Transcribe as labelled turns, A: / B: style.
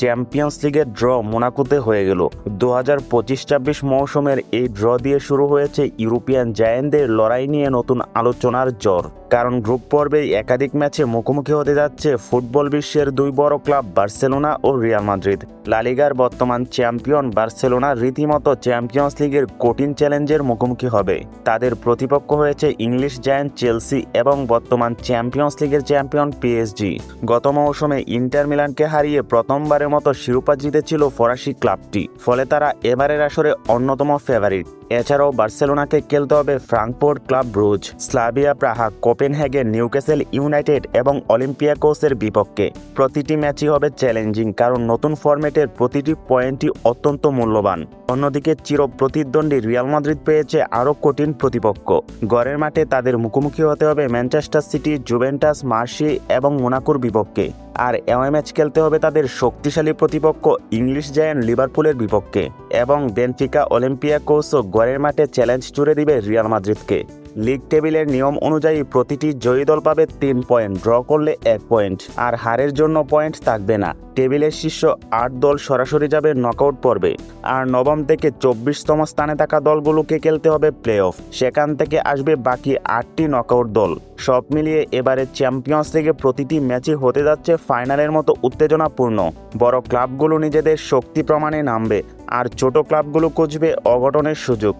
A: Champions লিগের draw মোনাকোতে হয়ে গেল। দু হাজার পঁচিশ ছাব্বিশ মৌসুমের এই ড্র দিয়ে শুরু হয়েছে ইউরোপিয়ান জায়েন্টদের লড়াই নিয়ে নতুন আলোচনার জ্বর। কারণ গ্রুপ পর্বে একাধিক ম্যাচে মুখোমুখি হতে যাচ্ছে ফুটবল বিশ্বের দুই বড় ক্লাব বার্সেলোনা ও রিয়াল মাদ্রিদ। লালিগার বর্তমান চ্যাম্পিয়ন বার্সেলোনা রীতিমতো চ্যাম্পিয়ন্স লিগের কঠিন চ্যালেঞ্জের মুখোমুখি হবে। তাদের প্রতিপক্ষ হয়েছে ইংলিশ জায়ান্ট চেলসি এবং বর্তমান চ্যাম্পিয়ন্স লিগের চ্যাম্পিয়ন পিএসজি। গত মৌসুমে ইন্টার মিলানকে হারিয়ে প্রথমবারের মতো শিরোপা জিতেছিল ফরাসি ক্লাবটি, ফলে তারা এবারের আসরে অন্যতম ফেভারিট এছাড়াও বার্সেলোনাকে খেলতে হবে Frankfurt Club Brugge, Slavia Praha, Copenhagen, Newcastle United এবং অলিম্পিয়াকোসের বিপক্ষে। প্রতিটি ম্যাচই হবে চ্যালেঞ্জিং কারণ নতুন ফরম্যাটের প্রতিটি পয়েন্টই অত্যন্ত মূল্যবান। অন্যদিকে চির প্রতিদ্বন্দ্বী রিয়াল মাদ্রিদ পেয়েছে আরও কঠিন প্রতিপক্ষ। গড়ের মাঠে তাদের মুখোমুখি হতে হবে ম্যানচেস্টার সিটি, জুভেন্টাস মার্সি এবং মোনাকোর বিপক্ষে। আর এমআই ম্যাচ খেলতে হবে তাদের শক্তিশালী প্রতিপক্ষ ইংলিশ জায়ান্ট লিভারপুলের বিপক্ষে। এবং বেনফিকা অলিম্পিয়া কোচ ও গড়ের মাঠে চ্যালেঞ্জ জুড়ে দিবে রিয়াল মাদ্রিদকে। লিগ টেবিলের নিয়ম অনুযায়ী প্রতিটি জয়ী দল পাবে তিন পয়েন্ট, ড্র করলে এক পয়েন্ট। আর হারের জন্য পয়েন্ট থাকবে না। টেবিলের শীর্ষ আট দল সরাসরি যাবে নকআউট পর্বে। আর নবম থেকে চব্বিশতম স্থানে থাকা দলগুলোকে খেলতে হবে প্লে অফ সেখান থেকে আসবে বাকি আটটি নকআউট দল। সব মিলিয়ে এবারে চ্যাম্পিয়ন্স লিগে প্রতিটি ম্যাচে হতে যাচ্ছে ফাইনালের মতো উত্তেজনাপূর্ণ। বড় ক্লাবগুলো নিজেদের শক্তি প্রমাণে নামবে। আর ছোট ক্লাবগুলো খুঁজবে অঘটনের সুযোগ।